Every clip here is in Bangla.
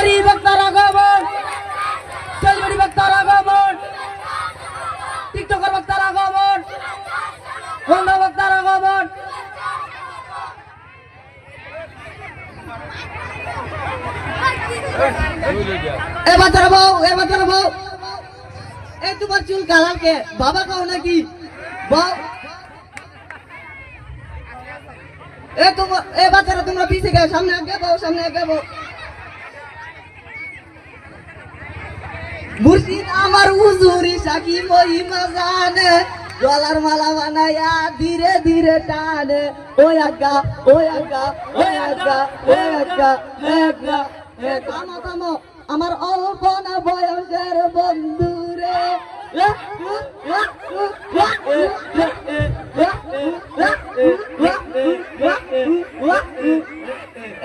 সেলিবাড়ি বক্তার আগমন সেলিবাড়ি বক্তার আগমন, টিকটকার বক্তার আগমন গন্ধ বক্তার আগমন। এ বাচ্চারা বউ, এ বাচ্চারা বউ। এই তোমার চুল কালার কে? বাবা কাও নাকি? এ তোমার এ বাচ্চারা তোমরা পিছিয়ে গেছো সামনে আগে বউ, সামনে আগে বউ। মুর্শিদ আমার হুজুরি সাকি মহিমা জানে গলার মালা বানায়া ধীরে ধীরে টানে। ওই আজ্ঞা ওই আজ্ঞা ওই আজ্ঞা ওই আজ্ঞা ওই আজ্ঞা থামো থামো, আমার অল্প না বয়সের বন্ধু রে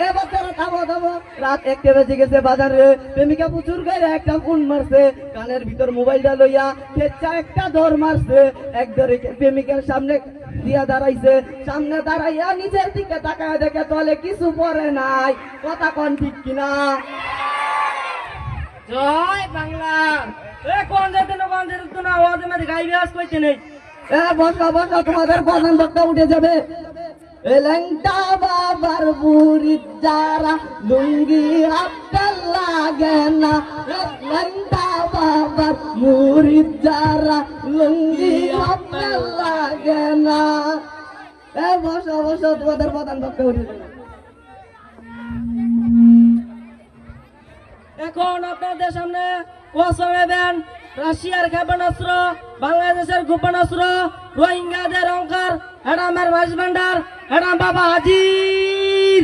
এ বাচ্চারা থামো থামো রাত একটা বেজে গেছে বাজারে। প্রেমিকা প্রচুর গায়ে একটা ফোন মারছে। কানের ভিতর মোবাইলটা লইয়া কেচ্ছা একটা দৌড় মারছে। এক ধরে প্রেমিকার সামনে দিয়া দাঁড়াইছে। সামনে দাঁড়াইয়া নিজের দিকে তাকায় দেখে তলে কিছু পরে নাই। কথা কন ঠিক কিনা? জয় বাংলা। এ কোন যেতে না কোন যেতে না আওয়াজ মধ্যে গাইবে আজ কইতে নেই। এ বসো বসো তোমাদের উঠে যাবে। ল্যাংটা বাবার বুড়ি যারা লুঙ্গি হাতে লাগে না। এ ল্যাংটা বাবার মুড়ি যারা লুঙ্গি হাতে লাগে না। এ, বসো বসো, তোমাদের প্রধান বক্তা উঠে এখন আপনাদের সামনে ওয়াসমেবেন রাশিয়ার ক্ষেপণাস্ত্র, বাংলাদেশের গোপনাস্ত্র রোহিঙ্গাদের অঙ্কার হেডামের মাইজ ভান্ডার হেডাম বাবা হাজির।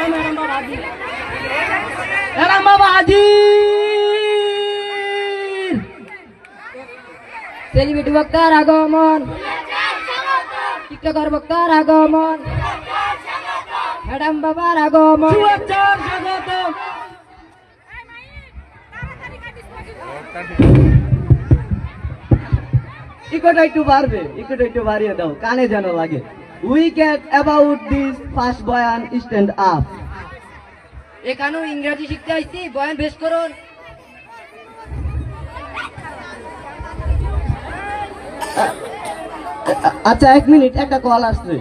এই ম্যাডাম বাবা হাজির। হেডাম বাবা হাজির। সেলিব্রিটি বক্তার আগমন টিকটকার বক্তার আগমন ম্যাডাম বাবার আগমন ইকোটা একটু বাড়বে ইকোটা একটু বাড়িয়ে দাও কানে যেন লাগে। We cat about this first বয়ান স্ট্যান্ড আপ এখানেও ইংরেজি শিখতে আইছি বয়ান বেশ করুন। আচ্ছা এক মিনিট একটা কল আসছে।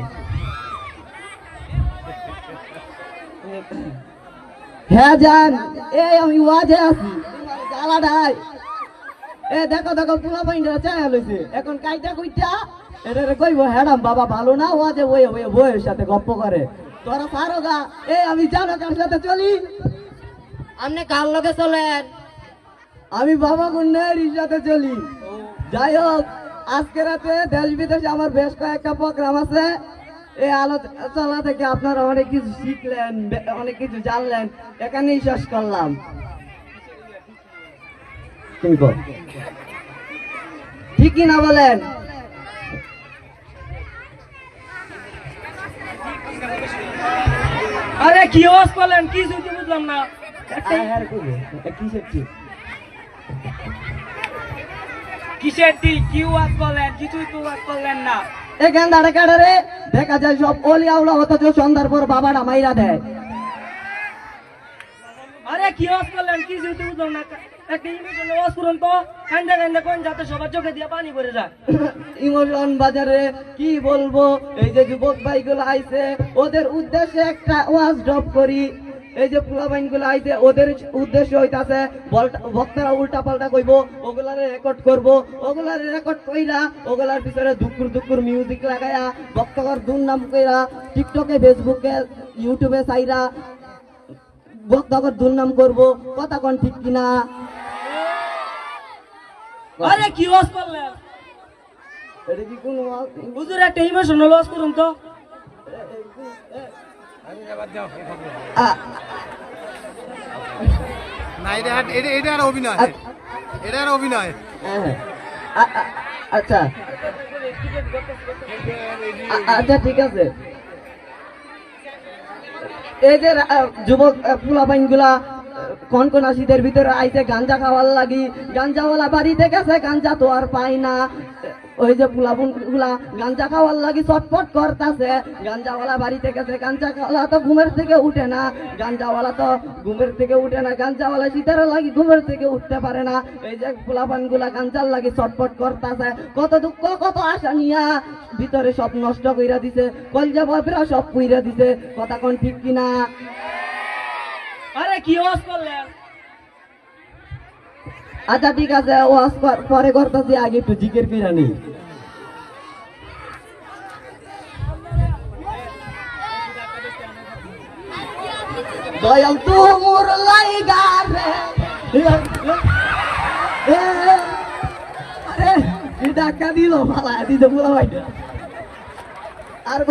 হ্যাঁ জান এই আমি ওয়াজে আছি। জ্বালা এ দেখো দেখো পোলা পাইন্ডা চায় লইছে। এখন কাইটা কইটা এটা রে কইবো হ্যাডাম বাবা ভালো না? ওয়াজে বয়ে বয়ে বইয়ের সাথে গপ্প করে। তোরা পারো গা। এ আমি জানো কার সাথে চলি? আপনি কার লগে চলেন? আমি বাবা গুন্ডের সাথে চলি। যাই হোক আজকে রাতে দেশ বিদেশে আমার বেশ কয়েকটা প্রোগ্রাম আছে। এই আলোচনা থেকে আপনারা অনেক কিছু শিখলেন অনেক কিছু জানলেন। এখানেই শেষ করলাম। ঠিকই না বলেন? আরে কি করলেন কি বুঝলাম না। ঠিক? কিসের কি ওয়াজ করলেন কিছুই তো ওয়াজ করলেন না। এখান দাঁড়ে দেখা যায় সব অলি আউলা অথচ সন্ধ্যার পর বাবাটা মাইরা দেয়। আরে কি ওয়াজ করলেন? কি শুনতে বুঝলাম না। একটা ইমিশন ওয়াজ করুন তো। কান্দা কান্দা কোন যাতে সবার চোখে দিয়ে পানি ভরে যায়? ইমোশন বাজারে কি বলব? এই যে যুবক ভাইগুলো আইছে ওদের উদ্দেশ্যে একটা ওয়াজ ড্রপ করি। এই যে পোলাবাইনগুলো আইছে ওদের উদ্দেশ্য হইতাছে ভক্তরা উল্টা পাল্টা কইবো ওগুলারে রেকর্ড করব। ওগুলারে রেকর্ড কইরা ওগুলার পিছনে দুকুর দুকুর মিউজিক লাগায়া ভক্তকর দুর্নাম কইরা টিকটকে ফেসবুকে ইউটিউবে চাইরা ভক্তকর দুর্নাম করব। কথা কোন ঠিক কিনা? আরে কি ওয়াজ করলেন? এটা কি কোন ওয়াজ? হুজুর একটা ইমিশন ওয়াজ করুন তো। আচ্ছা। আচ্ছা ঠিক আছে। এই যে যুবক ভিতরে আইছে, গাঞ্জা খাওয়ার লাগি। গাঞ্জাওয়ালা বাড়িতে গেছে, গাঞ্জা তো আর পাই না। ওই যে পুলাবুনগুলা গাঞ্জা খাওয়ার লাগি চটপট করতাছে। গাঞ্জাওয়ালা বাড়িতে গেছে গাঞ্জা খাওয়ালা তো ঘুমের থেকে উঠে না। গাঞ্জাওয়ালা তো ঘুমের থেকে উঠে না। গাঞ্জাওয়ালা শীতের লাগি ঘুমের থেকে উঠতে পারে না। এই যে পোলাপানগুলা গাঞ্জার লাগি চটপট করতাছে। কত দুঃখ কত আশা নিয়া ভিতরে সব নষ্ট কইরা দিছে। কলজা বাপরা সব কইরা দিছে। কথা কোন ঠিক কিনা? আরে কি ওয়াজ করলেন আচ্ছা ঠিক আছে ওয়াজ পরে করতেছি আগে একটু জিকের কইরা দয়াল তুমুর লাইগা রে। আরে কি দিল? ভালা দিতে পুরো আর